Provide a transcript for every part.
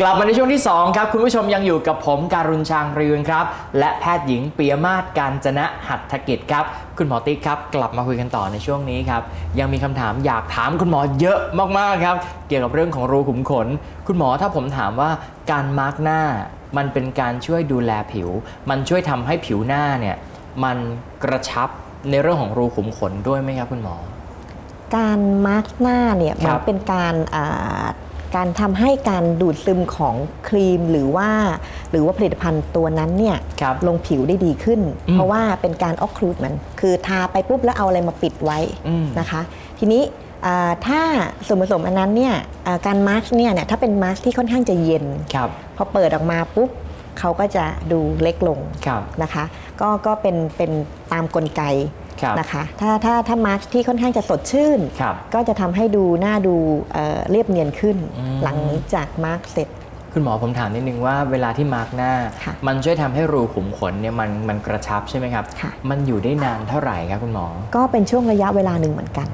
กลับมาในช่วงที่ 2 ครับ คุณผู้ชมยังอยู่กับผมการุณชางเรืองครับ และแพทย์หญิงเปียมาศการจนะหัตถกิจครับ คุณหมอติ๊กครับ กลับมาคุยกันต่อในช่วงนี้ครับ ยังมีคำถามอยากถามคุณหมอเยอะมากๆครับ เกี่ยวกับเรื่องของรูขุมขน คุณหมอถ้าผมถามว่าการมาร์กหน้า มันเป็นการช่วยดูแลผิว มันช่วยทำให้ผิวหน้าเนี่ยมันกระชับในเรื่องของรูขุมขนด้วยไหมครับคุณหมอ การมาร์กหน้าเนี่ยมันเป็นการอ่า การทำให้การดูดซึมของครีมหรือว่า หรือว่าผลิตภัณฑ์ตัวนั้นเนี่ยครับลงผิวได้ดีขึ้นอืมเพราะว่าเป็นการออกคลูดมัน คือทาไปปุ๊บแล้วเอาอะไรมาปิดไว้อืมนะคะ ทีนี้อ่าถ้าส่วนผสมอันนั้นเนี่ยอ่าการมาร์กเนี่ยเนี่ยถ้าเป็นมาร์กที่ค่อนข้างจะเย็นครับพอเปิดออกมาปุ๊บเขาก็จะดูเล็กลงครับนะคะ ก็ก็เป็นเป็นตามกลไกครับ นะคะถ้าถ้าถ้ามาร์กที่ค่อนข้างจะสดชื่นครับก็จะทำให้ดูหน้าดูเอ่อเรียบเนียนขึ้นอืมหลังจากมาร์กเสร็จคุณหมอผมถามนิดนึงว่าเวลาที่มาร์กหน้าค่ะมันช่วยทำให้รูขุมขนเนี่ยมันมันกระชับใช่ไหมครับค่ะมันอยู่ได้นานเท่าไหร่ครับคุณหมอ ก็เป็นช่วงระยะเวลาหนึ่งเหมือนกัน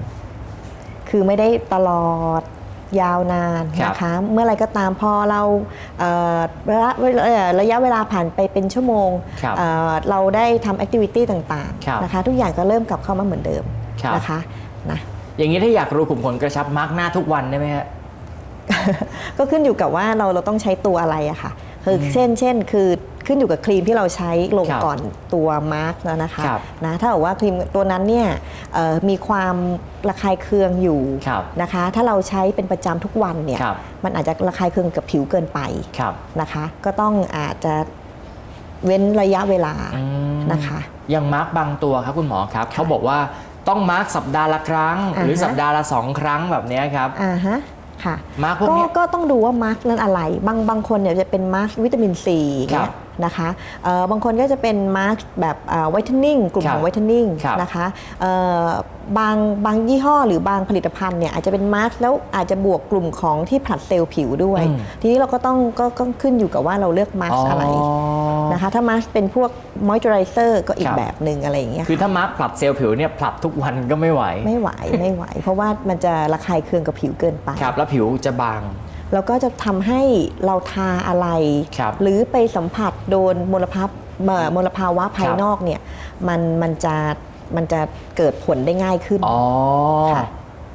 คือไม่ได้ตลอด ยาวนานครับนะคะ เมื่อไรก็ตามพอเราเอ่อระยะเอ่อระยะเวลาผ่านไปเป็นชั่วโมงครับเอ่อเราได้ทำแอคทิวิตี้ต่างครับๆนะคะ ทุกอย่างก็เริ่มกลับเข้ามาเหมือนเดิมครับนะคะนะอย่างนี้ถ้าอยากรูขุมขนกระชับมาร์กหน้าทุกวันได้ไหมฮะก็ขึ้นอยู่กับว่าเราเราต้องใช้ตัวอะไรอะค่ะ คือเช่นเช่นคือขึ้นอยู่กับครีมที่เราใช้ลงครับก่อนตัวมาร์กแล้วนะคะครับนะถ้าบอกว่าครีมตัวนั้นเนี่ยเอ่อมีความระคายเคืองอยู่ครับนะคะ ถ้าเราใช้เป็นประจำทุกวันเนี่ยครับมันอาจจะระคายเคืองกับผิวเกินไปครับนะคะ ก็ต้องอาจจะเว้นระยะเวลาอืมนะคะอย่างมาร์กบางตัวครับคุณหมอครับเขาบอกว่าต้องมาร์กสัปดาห์ละครั้งอ่าฮะหรือสัปดาห์ละสองครั้งแบบเนี้ยครับอ่าฮะ ค่ะมาร์กพวกก็เนี้ยก็ต้องดูว่ามาร์กนั้นอะไร บางบางคนเนี่ยจะเป็นมาร์กวิตามินซีครับเนี่ยนะคะเอ่อบางคนก็จะเป็นมาร์กแบบไวท์เทนนิ่งกลุ่มครับของไวท์เทนนิ่งครับนะคะเอ่อ บางบางยี่ห้อหรือบางผลิตภัณฑ์เนี่ยอาจจะเป็นมาร์กแล้วอาจจะบวกกลุ่มของที่ผลัดเซลล์ผิวด้วยอืมทีนี้เราก็ต้องก็ก็ขึ้นอยู่กับว่าเราเลือกมาร์กอะไรนะคะถ้ามาร์กเป็นพวกมอยเจอไรเซอร์ก็อีคกรับแบบหนึ่งอะไรอย่างเงี้ยคือถ้ามาร์กผลัดเซลล์ผิวเนี่ยผลัดทุกวันก็ไม่ไหวไม่ไหวไม่ไหว เพราะว่ามันจะระคายเคืองกับผิวเกินไปครับ แล้วผิวจะบางแล้วก็จะทำให้เราทาอะไรครับหรือไปสัมผัสโดนมลภาวะเอ่อมลภาวะภายครับนอกเนี่ยมันมันจะ มันจะเกิดผลได้ง่ายขึ้นอ๋อค่ะ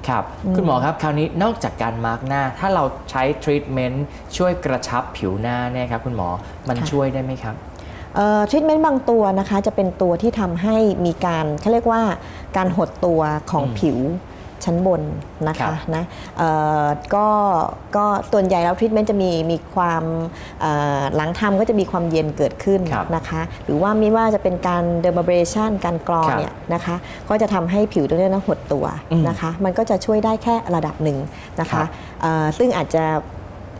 ครับคุณหมอครับคราวนี้นอกจากการมาร์กหน้า ถ้าเราใช้ทรีทเมนต์ช่วยกระชับผิวหน้าเนี่ยครับคุณหมอมันค่ะช่วยได้ไหมครับทรีทเมนต์บางตัวนะคะจะเป็นตัวที่ทำให้มีการเขาเรียกว่าการหดตัวของอืมผิว ชั้นบนนะครัคะบนะเอ่อก็ก็ส่วนใหญ่แล้วทรีทเมนต์จะมีมีความเอ่อหลังทำก็จะมีความเย็นเกิดขึ้นครับนะคะหรือว่าไม่ว่าจะเป็นการเดอร์มาเบรชันการกรอครับเนี่ยนะคะก็จะทำให้ผิวตัวเนี้ยนะหดตัวอืมนะคะมันก็จะช่วยได้แค่ระดับหนึ่งนะครัคะบเอ่อซึ่งอาจจะ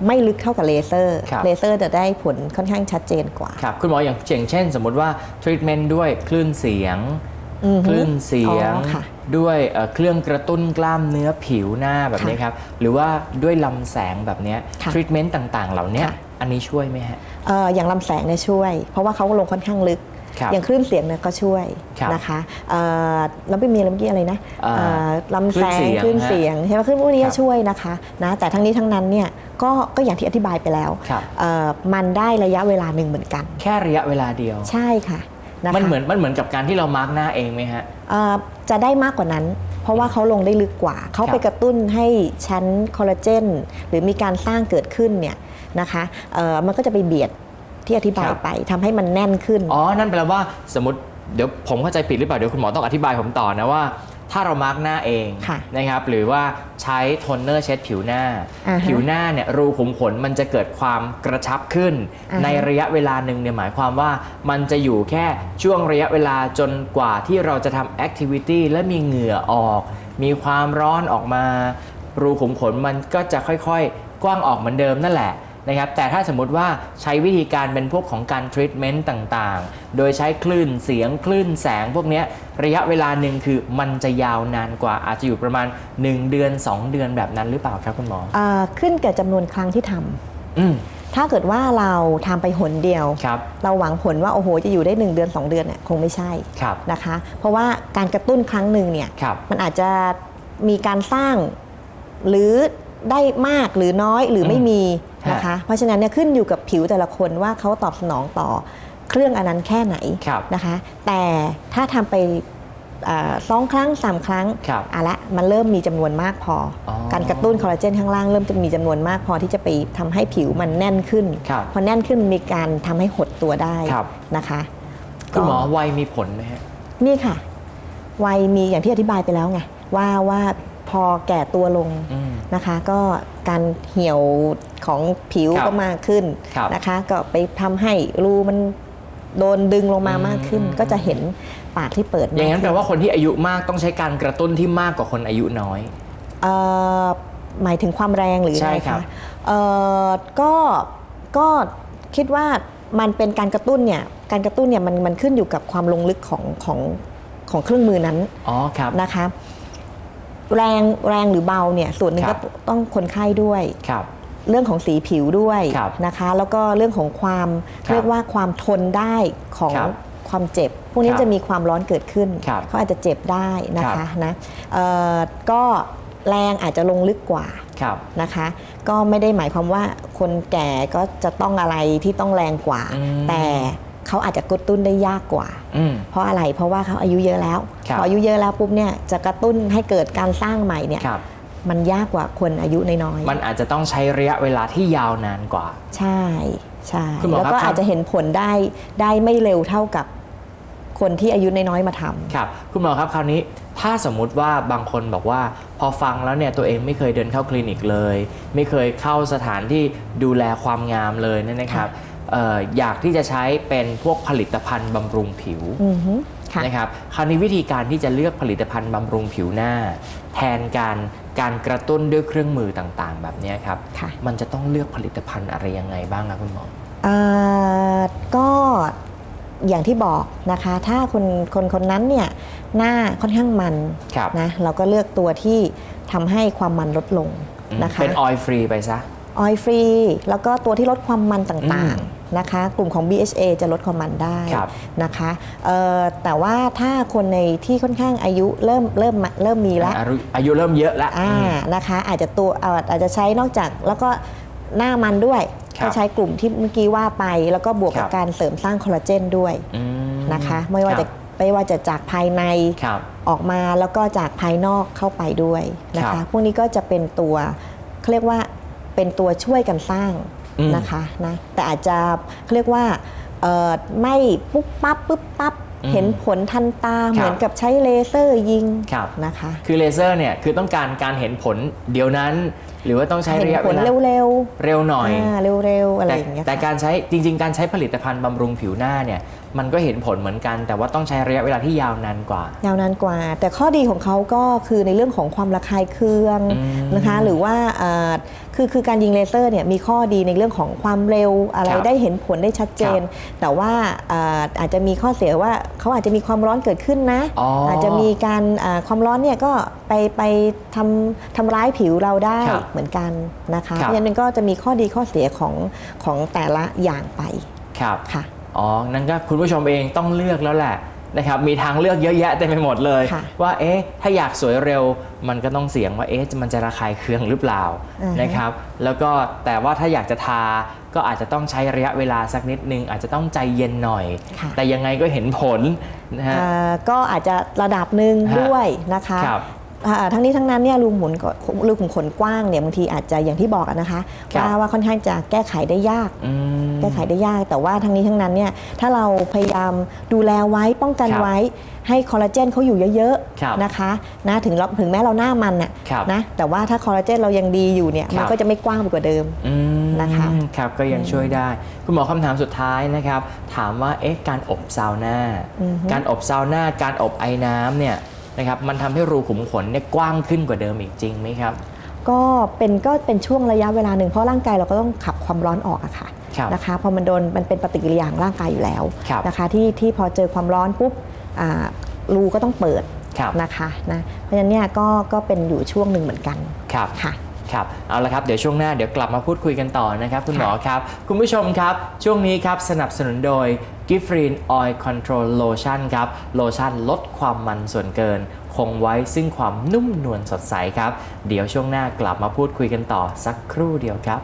ไม่ลึกเท่ากับเลเซอร์ครับเลเซอร์จะได้ผลค่อนข้างชัดเจนกว่า ครับ คุณหมออย่างอย่างเช่น สมมติว่าทรีทเมนต์ด้วยคลื่นเสียงอือฮึ คลื่นเสียงอ๋อค่ะด้วยเอ่อเครื่องกระตุ้นกล้ามเนื้อผิวหน้าแบบนี้ครับ หรือว่าด้วยลำแสงแบบเนี้ค่ะทรีทเมนต์ต่างๆ เหล่าเนี้ยค่ะอันนี้ช่วยไหมฮะเอ่ออย่างลำแสงเนี่ยช่วย เพราะว่าเขาลงค่อนข้างลึกครับอย่างคลื่นเสียงเนี่ยก็ช่วยครับนะคะเอ่อแล้วไม่มีอะไรเมื่อกี้อะไรนะอ่าเอ่อลำแสงคคลื่ลื่นนเสีเสียยงงใช่ไหมคลื่นพวกนี้ครัก็บช่วยนะคะนะแต่ทั้งนี้ทั้งนั้นเนี่ยก็ก็อย่างที่อธิบายไปแล้วครับเอ่อมันได้ระยะเวลาหนึ่งเหมือนกัน แค่ระยะเวลาเดียว ใช่ค่ะ นะคะมันเหมือนมันเหมือนกับการที่เรามาร์กหน้าเองไหมฮะเอ่อจะได้มากกว่านั้น เพราะว่าเขาลงได้ลึกกว่า เขาไปกระตุ้นให้ชั้นคอลลาเจนหรือมีการสร้างเกิดขึ้นเนี่ยนะคะเอ่อมันก็จะไปเบียดที่อธิบายครับไปทำให้มันแน่นขึ้น อ๋อ นั่นแปลว่าสมมติเดี๋ยวผมเข้าใจผิดหรือเปล่า เดี๋ยวคุณหมอต้องอธิบายผมต่อนะว่า ถ้าเรามาร์กหน้าเองค่ะนะครับหรือว่าใช้โทนเนอร์เช็ดผิวหน้าอ่าฮะผิวหน้าเนี่ยรูขุมขนมันจะเกิดความกระชับขึ้นอ่าฮะในระยะเวลาหนึ่งเนี่ยหมายความว่ามันจะอยู่แค่ช่วงระยะเวลาจนกว่าที่เราจะทำแอคทิวิตี้และมีเหงื่อออก มีความร้อนออกมา รูขุมขนมันก็จะค่อยๆ กว้างออกเหมือนเดิมนั่นแหละ นะครับแต่ถ้าสมมุติว่าใช้วิธีการเป็นพวกของการทรีทเมนต์ต่างๆ โดยใช้คลื่นเสียงคลื่นแสงพวกเนี้ยระยะเวลาหนึ่งคือมันจะยาวนานกว่าอาจจะอยู่ประมาณ 1 เดือน 2 เดือนแบบนั้นหรือเปล่าครับคุณหมอเอ่อขึ้นกับจำนวนครั้งที่ทำอืมถ้าเกิดว่าเราทำไปหนเดียวครับเราหวังผลว่าโอ้โหจะอยู่ได้ 1 เดือน 2 เดือนเนี่ยคงไม่ใช่ครับนะคะ เพราะว่าการกระตุ้นครั้งหนึ่งเนี่ยครับมันอาจจะมีการสร้างหรือ ได้มากหรือน้อยหรือไม่มีนะคะฮะเพราะฉะนั้นเนี่ยขึ้นอยู่กับผิวแต่ละคนว่าเขาตอบสนองต่อเครื่องอันนั้นแค่ไหนครับนะคะ แต่ถ้าทำไปอ่าสองครั้งสามครั้งครับอะละมันเริ่มมีจำนวนมากพอออการกระตุ้นคอลลาเจนข้างล่างเริ่มจะมีจำนวนมากพอที่จะไปทำให้ผิวมันแน่นขึ้นครับพอแน่นขึ้นมีการทำให้หดตัวได้ครับนะคะคุณหมอก็วัยมีผลไหมฮะนี่ค่ะ วัยมีอย่างที่อธิบายไปแล้วไงว่าว่าพอแก่ตัวลงอืม นะคะ ก็การเหี่ยวของผิวครับก็มากขึ้นครับนะคะ ก็ไปทำให้รูมันโดนดึงลงมาอืม มากขึ้นอืมก็จะเห็นปากที่เปิดอย่างนั้นแปลมกขึ้ว่าคนที่อายุมากต้องใช้การกระตุ้นที่มากกว่าคนอายุน้อย เอ่อหมายถึงความแรงหรือใช่อะไรครัคะบเอ่อก็ก็คิดว่ามันเป็นการกระตุ้นเนี่ยการกระตุ้นเนี่ยมันมันขึ้นอยู่กับความลงลึกของของของเครื่องมือนั้น อ๋อครับ นะคะ แรงแรงหรือเบาเนี่ยส่วนหนึ่งครัก็บ ต้องคนไข้ด้วย ครับ เรื่องของสีผิวด้วยครับนะคะ แล้วก็เรื่องของความครับเรียกว่าความทนได้ของครับความเจ็บ พวกนี้ครับจะมีความร้อนเกิดขึ้น ครับเขาอาจจะเจ็บได้นะครัคะบ นะเอ่อก็แรงอาจจะลงลึกกว่าครับ นะคะ ก็ไม่ได้หมายความว่าคนแก่ก็จะต้องอะไรที่ต้องแรงกว่า อืมแต่ เขาอาจจะกระตุ้นได้ยากกว่าอืมเพราะอะไรเพราะว่าเขาอายุเยอะแล้วครับพออายุเยอะแล้วปุ๊บเนี่ยจะกระตุ้นให้เกิดการสร้างใหม่เนี่ยครับมันยากกว่าคนอายุน้อยๆมันอาจจะต้องใช้ระยะเวลาที่ยาวนานกว่า ใช่ใช่คุณหมอแล้วก็ครับอาจจะเห็นผลได้ได้ไม่เร็วเท่ากับคนที่อายุน้อยๆมาทำครับ คุณหมอครับคราวนี้ถ้าสมมุติว่าบางคนบอกว่า พอฟังแล้วเนี่ยตัวเองไม่เคยเดินเข้าคลินิกเลย ไม่เคยเข้าสถานที่ดูแลความงามเลยเนี่ยนะครับเอ่ออยากที่จะใช้เป็นพวกผลิตภัณฑ์บำรุงผิวอือฮึค่ะนะครับคราวนี้วิธีการที่จะเลือกผลิตภัณฑ์บำรุงผิวหน้า แทนการการกระตุ้นด้วยเครื่องมือต่างๆ แบบเนี้ยครับค่ะมันจะต้องเลือกผลิตภัณฑ์อะไรยังไงบ้างครับคุณหมอเอ่อก็อย่างที่บอกนะคะ ถ้าคนคนคนนั้นเนี่ยหน้าค่อนข้างมันครับนะเราก็เลือกตัวที่ทำให้ความมันลดลงอืมนะคะเป็นออยล์ฟรีไปซะ ออยฟรี แล้วก็ตัวที่ลดความมันต่างๆนะคะ กลุ่มของ BHA จะลดความมันได้ครับนะคะเอ่อแต่ว่าถ้าคนในที่ค่อนข้างอายุเริ่มเริ่มมาเริ่มมีแล้วอายุอายุเริ่มเยอะแล้วอ่าอืมนะคะ อาจจะตัวเอ่ออาจจะใช้นอกจากแล้วก็หน้ามันด้วยครับก็ใช้กลุ่มที่เมื่อกี้ว่าไป แล้วก็บวกกับครับการเสริมสร้างคอลลาเจนด้วยอืมนะคะ ไม่ว่าจะครับไม่ว่าจะจากภายในครับออกมาแล้วก็จากภายนอกเข้าไปด้วยนะครัคะบพวกนี้ก็จะเป็นตัวเขาเรียกว่า เป็นตัวช่วยกันสร้างอืมนะคะนะแต่อาจจะเขาเรียกว่าเอ่อไม่ปุ๊บปั๊บปุ๊บปั๊บอืมเห็นผลทันตาครับเหมือนกับใช้เลเซอร์ยิงครับนะคะ คือเลเซอร์เนี่ยคือต้องการการเห็นผลเดี๋ยวนั้น หรือว่าต้องใช้เห็นระยะผเวลลาเร็วเร็วหน่อยอ่าเร็วๆอะไรแต่อย่างเงี้ยแต่ค่ะการใช้จริง ๆ การใช้ผลิตภัณฑ์บำรุงผิวหน้าเนี่ย มันก็เห็นผลเหมือนกัน แต่ว่าต้องใช้ระยะเวลาที่ยาวนานกว่า ยาวนานกว่า แต่ข้อดีของเขาก็คือในเรื่องของความระคายเคืองอืมนะคะหรือว่าเอ่อคือคือการยิงเลเซอร์เนี่ยมีข้อดีในเรื่องของความเร็วอะไรครับได้เห็นผลได้ชัดเจน แต่ว่าเอ่ออาจจะมีข้อเสียว่าเขาอาจจะมีความร้อนเกิดขึ้นนะอ๋อออาจจะมีการเอ่อความร้อนเนี่ยก็ไปไปทำทำร้ายผิวเราได้ครับเหมือนกันนะคะครับเพราะฉะนั้นก็จะมีข้อดีข้อเสียของของแต่ละอย่างไปครับค่ะ อ๋อ นั่นก็คุณผู้ชมเองต้องเลือกแล้วแหละนะครับ มีทางเลือกเยอะแยะเต็มไปหมดเลยค่ะว่า เอ๊ะ ถ้าอยากสวยเร็ว มันก็ต้องเสี่ยงว่า เอ๊ะ มันจะระคายเคืองหรือเปล่าอือฮึนะครับ แล้วก็ แต่ว่าถ้าอยากจะทา ก็อาจจะต้องใช้ระยะเวลาสักนิดนึง อาจจะต้องใจเย็นหน่อยค่ะแต่ยังไงก็เห็นผลนะฮะเอ่อก็อาจจะระดับหนึ่งฮะด้วยนะคะครับอ่า ทั้งนี้ทั้งนั้นเนี่ยรูขุมขนรูขุมขนกว้างเนี่ยบางทีอาจจะอย่างที่บอกอะนะคะครับว่าว่าค่อนข้างจะแก้ไขได้ยากอืมแก้ไขได้ยาก แต่ว่าทั้งนี้ทั้งนั้นเนี่ยถ้าเราพยายามดูแลไว้ป้องกันครับไว้ให้คอลลาเจนเขาอยู่เยอะครับๆนะคะนะถึงเราถึงแม้เราหน้ามันน่ะครับนะแต่ว่าถ้าคอลลาเจนเรายังดีอยู่เนี่ยครับมันก็จะไม่กว้างไปกว่าเดิมอืมนะคะครับก็ยังช่วยได้ คุณหมอคำถามสุดท้ายนะครับ ถามว่าเอ๊ะการอบซาวน่าอือฮึการอบซาวน่าการอบไอ้น้ำเนี่ย นะครับมันทำให้รูขุมขนเนี่ยกว้างขึ้นกว่าเดิมอีกจริงไหมครับ ก็เป็นก็เป็นช่วงระยะเวลาหนึ่งเพราะร่างกายเราก็ต้องขับความร้อนออกอะค่ะครับนะคะพอมันโดนมันเป็นปฏิกิริยาของร่างกายอยู่แล้วครับนะคะที่ที่พอเจอความร้อนปุ๊บอ่ารูก็ต้องเปิดครับนะคะนะเพราะฉะนั้นเนี่ยก็ก็เป็นอยู่ช่วงหนึ่งเหมือนกันครับค่ะ ครับเอาละครับเดี๋ยวช่วงหน้าเดี๋ยวกลับมาพูดคุยกันต่อนะครับคุณหมอครับ คุณผู้ชมครับ ช่วงนี้ครับสนับสนุนโดย g i f r e e n Oil Control Lotion ครับโลชั่นลดความมันส่วนเกิน คงไว้ซึ่งความนุ่มนวลสดใสครับ เดี๋ยวช่วงหน้ากลับมาพูดคุยกันต่อสักครู่เดียวครับ